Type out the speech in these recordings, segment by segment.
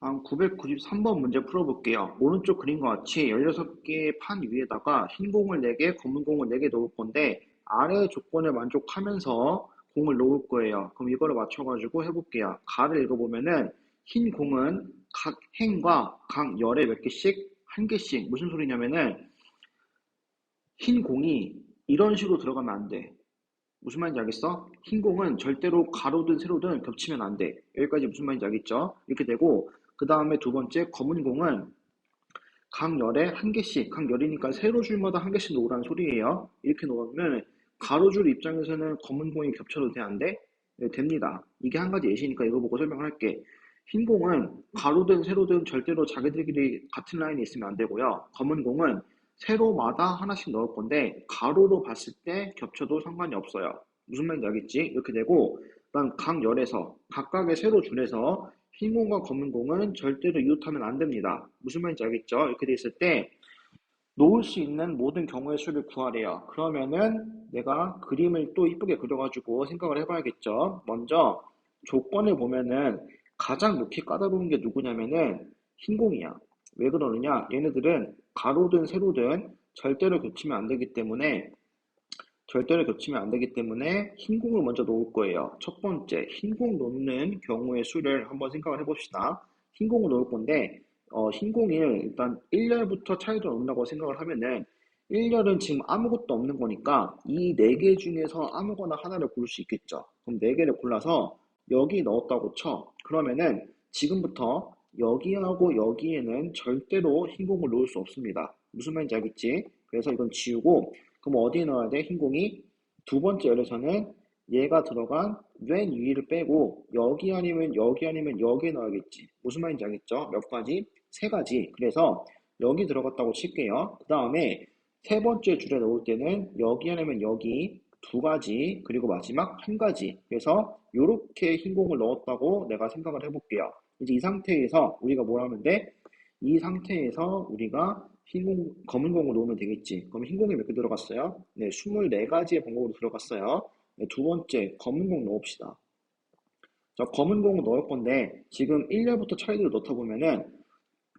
한 993번 문제 풀어볼게요. 오른쪽 그림과 같이 16개의 판 위에다가 흰 공을 4개, 검은 공을 4개 놓을 건데 아래 조건을 만족하면서 공을 놓을 거예요. 그럼 이거를 맞춰가지고 해볼게요. 가를 읽어보면은 흰 공은 각 행과 각 열에 몇 개씩 한 개씩 무슨 소리냐면은 흰 공이 이런 식으로 들어가면 안 돼. 무슨 말인지 알겠어? 흰 공은 절대로 가로든 세로든 겹치면 안 돼. 여기까지 무슨 말인지 알겠죠? 이렇게 되고 그 다음에 두 번째 검은 공은 각 열에 한 개씩, 각 열이니까 세로 줄마다 한 개씩 놓으라는 소리예요. 이렇게 놓으면 가로줄 입장에서는 검은 공이 겹쳐도 돼, 안 돼? 네, 됩니다. 이게 한 가지 예시니까 이거 보고 설명을 할게. 흰 공은 가로든 세로든 절대로 자기들끼리 같은 라인에 있으면 안 되고요. 검은 공은 세로마다 하나씩 넣을 건데 가로로 봤을 때 겹쳐도 상관이 없어요. 무슨 말인지 알겠지? 이렇게 되고 그다음 각 열에서 각각의 세로 줄에서 흰 공과 검은 공은 절대로 이웃하면 안 됩니다. 무슨 말인지 알겠죠? 이렇게 돼 있을 때 놓을 수 있는 모든 경우의 수를 구하래요. 그러면은 내가 그림을 또 이쁘게 그려가지고 생각을 해봐야겠죠. 먼저 조건을 보면은 가장 놓기 까다로운 게 누구냐면은 흰 공이야. 왜 그러느냐? 얘네들은 가로든 세로든 절대로 겹치면 안 되기 때문에 절대로 겹치면 안 되기 때문에 흰 공을 먼저 놓을 거예요. 첫 번째, 흰 공 놓는 경우의 수를 한번 생각을 해봅시다. 흰 공을 놓을 건데 어, 흰 공을 일단 1열부터 차이를 놓는다고 생각을 하면은 1열은 지금 아무것도 없는 거니까 이네개 중에서 아무거나 하나를 고를 수 있겠죠. 그럼 네 개를 골라서 여기 넣었다고 쳐. 그러면은 지금부터 여기하고 여기에는 절대로 흰 공을 놓을 수 없습니다. 무슨 말인지 알겠지? 그래서 이건 지우고 그럼 어디에 넣어야 돼? 흰 공이 두 번째 열에서는 얘가 들어간 맨 위를 빼고 여기 아니면 여기 아니면 여기에 넣어야겠지. 무슨 말인지 알겠죠? 몇 가지? 세 가지. 그래서 여기 들어갔다고 칠게요. 그 다음에 세 번째 줄에 넣을 때는 여기 아니면 여기 두 가지 그리고 마지막 한 가지. 그래서 이렇게 흰 공을 넣었다고 내가 생각을 해볼게요. 이제 이 상태에서 우리가 뭘 하면 돼? 이 상태에서 우리가 흰 공, 검은 공을 놓으면 되겠지. 그럼 흰 공이 몇 개 들어갔어요? 네, 24가지의 방법으로 들어갔어요. 네, 두 번째, 검은 공 넣읍시다. 자, 검은 공을 넣을 건데, 지금 1열부터 차이들을 넣다 보면은,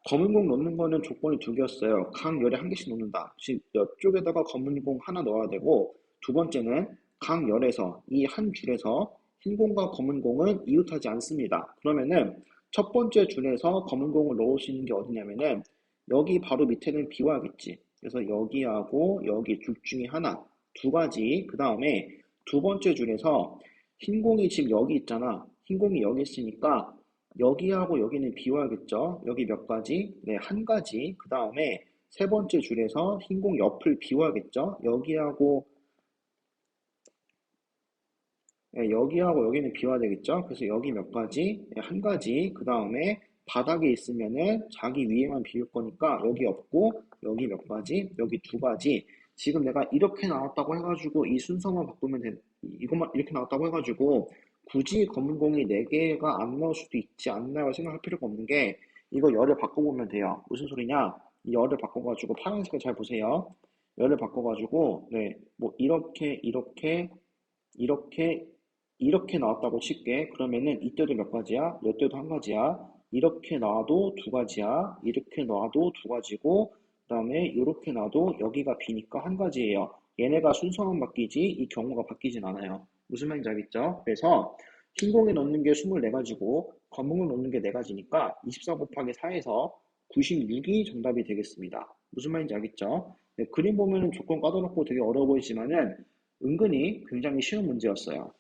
검은 공 넣는 거는 조건이 두 개였어요. 각 열에 한 개씩 넣는다. 즉, 이쪽에다가 검은 공 하나 넣어야 되고, 두 번째는 각 열에서, 이 한 줄에서 흰 공과 검은 공은 이웃하지 않습니다. 그러면은, 첫 번째 줄에서 검은 공을 넣을 수 있는 게 어디냐면은 여기 바로 밑에는 비워야겠지. 그래서 여기하고 여기 둘 중에 하나, 두 가지. 그 다음에 두 번째 줄에서 흰 공이 지금 여기 있잖아. 흰 공이 여기 있으니까 여기하고 여기는 비워야겠죠. 여기 몇 가지? 네, 한 가지. 그 다음에 세 번째 줄에서 흰 공 옆을 비워야겠죠. 여기하고 네, 여기하고 여기는 비워야 되겠죠. 그래서 여기 몇 가지? 네, 한 가지. 그 다음에 바닥에 있으면은 자기 위에만 비울 거니까 여기 없고 여기 몇 가지? 여기 두 가지. 지금 내가 이렇게 나왔다고 해가지고 이 순서만 바꾸면 돼. 이것만 이렇게 나왔다고 해가지고 굳이 검은 공이 4개가 안 나올 수도 있지 않나요? 생각할 필요가 없는 게 이거 열을 바꿔보면 돼요. 무슨 소리냐? 이 열을 바꿔가지고 파란색을 잘 보세요. 열을 바꿔가지고 네, 뭐 이렇게 이렇게 이렇게 이렇게 나왔다고 칠게. 그러면은 이때도 몇 가지야? 이때도 한 가지야. 이렇게 나와도 두 가지야. 이렇게 나와도 두 가지고 그 다음에 이렇게 놔도 여기가 비니까 한 가지예요. 얘네가 순서만 바뀌지 이 경우가 바뀌진 않아요. 무슨 말인지 알겠죠? 그래서 흰 공에 넣는 게 24가지고 검은 을 넣는 게 4가지니까 24 곱하기 4에서 96이 정답이 되겠습니다. 무슨 말인지 알겠죠? 네, 그림 보면은 조건 까다롭고 되게 어려워 보이지만은 은근히 굉장히 쉬운 문제였어요.